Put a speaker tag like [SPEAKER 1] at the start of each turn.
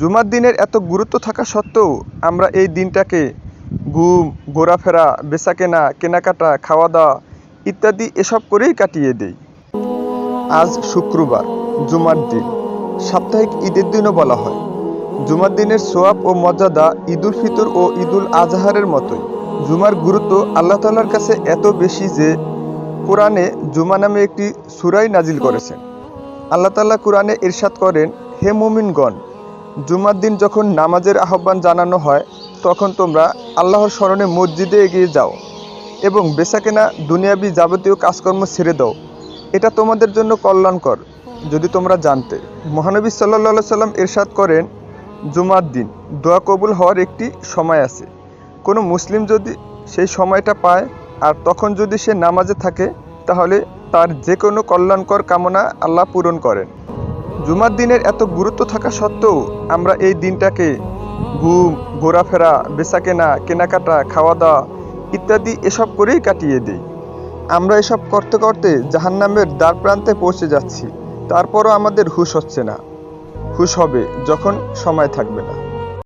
[SPEAKER 1] জুমার দিনের এত গুরুত্ব থাকা সত্ত্বেও আমরা এই দিনটাকে ঘুম, ঘোরাফেরা, বেচাকেনা, কেনাকাটা খাওয়া দাওয়া ইত্যাদি এসব করেই কাটিয়ে দেই। আজ শুক্রবার, জুমার দিন। সাপ্তাহিক ঈদের দিনও বলা হয়। জুমার দিনের সোয়াব ও মর্যাদা ঈদুল ফিতর ও ঈদুল আজহারের মতোই। জুমার গুরুত্ব আল্লাহ তাল্লার কাছে এত বেশি যে কোরআনে জুমা নামে একটি সুরাই নাজিল করেছেন। আল্লাহ তাল্লাহ কোরআনে ইরশাদ করেন, হে মুমিনগণ জুমার দিন যখন নামাজের আহ্বান জানানো হয়, তখন তোমরা আল্লাহর স্মরণে মসজিদে এগিয়ে যাও এবং বেচাকেনা দুনিয়াবি যাবতীয় কাজকর্ম ছেড়ে দাও। এটা তোমাদের জন্য কল্যাণকর, যদি তোমরা জানতে। মহানবী সাল্লা সাল্লাম এরশাদ করেন, জুমার দিন দোয়া কবুল হওয়ার একটি সময় আছে। কোনো মুসলিম যদি সেই সময়টা পায়, আর তখন যদি সে নামাজে থাকে, তাহলে তার যে কোনো কল্যাণকর কামনা আল্লাহ পূরণ করেন। জুমার দিনের এত গুরুত্ব থাকা সত্ত্বেও আমরা এই দিনটাকে ঘুম, ঘোরাফেরা বেচা কেনা কেনাকাটা খাওয়া দাওয়া ইত্যাদি এসব করেই কাটিয়ে দিই। আমরা এসব করতে করতে জাহান্নামের দ্বার প্রান্তে পৌঁছে যাচ্ছি। তারপরও আমাদের হুশ হচ্ছে না। হুশ হবে যখন সময় থাকবে না।